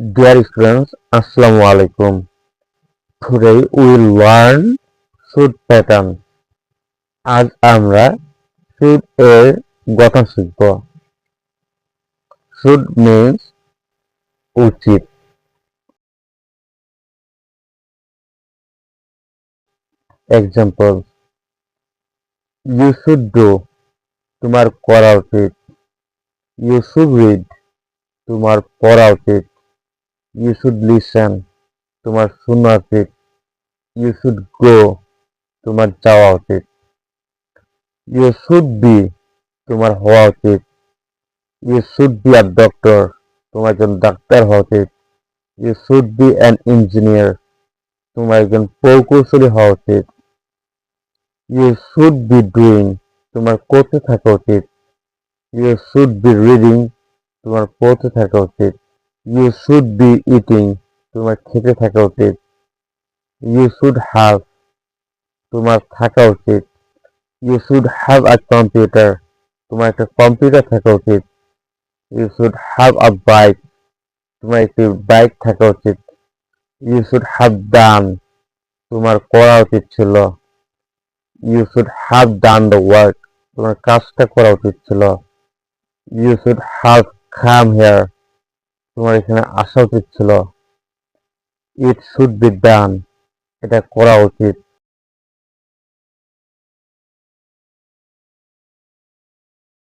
Dear students, Assalamu alaikum. Today we will learn should pattern. আজ আমরা should এর গঠন শিখব should means উচিত example you should do তোমার করা উচিত you should read তোমার পড়া উচিত ইউ শুড লিসেন তোমার শোনা উচিত ইউ শুড গো তোমার যাওয়া উচিত ইউ শুড বি তোমার হওয়া উচিত you should be a doctor তোমার একজন ডাক্তার হওয়া উচিত you should be an engineer তোমার একজন প্রকৌশলী হওয়া উচিত ইউ শুড বি ডুইং তোমার করতে থাকা উচিত ইউ শুড বি রিডিং তোমার পড়তে থাকা উচিত ইউ শুড বি ইটিং তোমার খেতে থাকা উচিত। ইউ শুড হ্যাভ তোমার থাকা উচিত। You should have a computer তোমার একটা কম্পিউটার থাকা উচিত। You should have a bike তোমার একটি বাইক থাকা উচিত। ইউ শুড হ্যাভ ডান তোমার করা উচিত ছিল। You should have done the work তোমার কাজটা করা উচিত ছিল। You should have come here তোমার এখানে আসা উচিত ছিল। ইট শুড বি ডান এটা করা উচিত।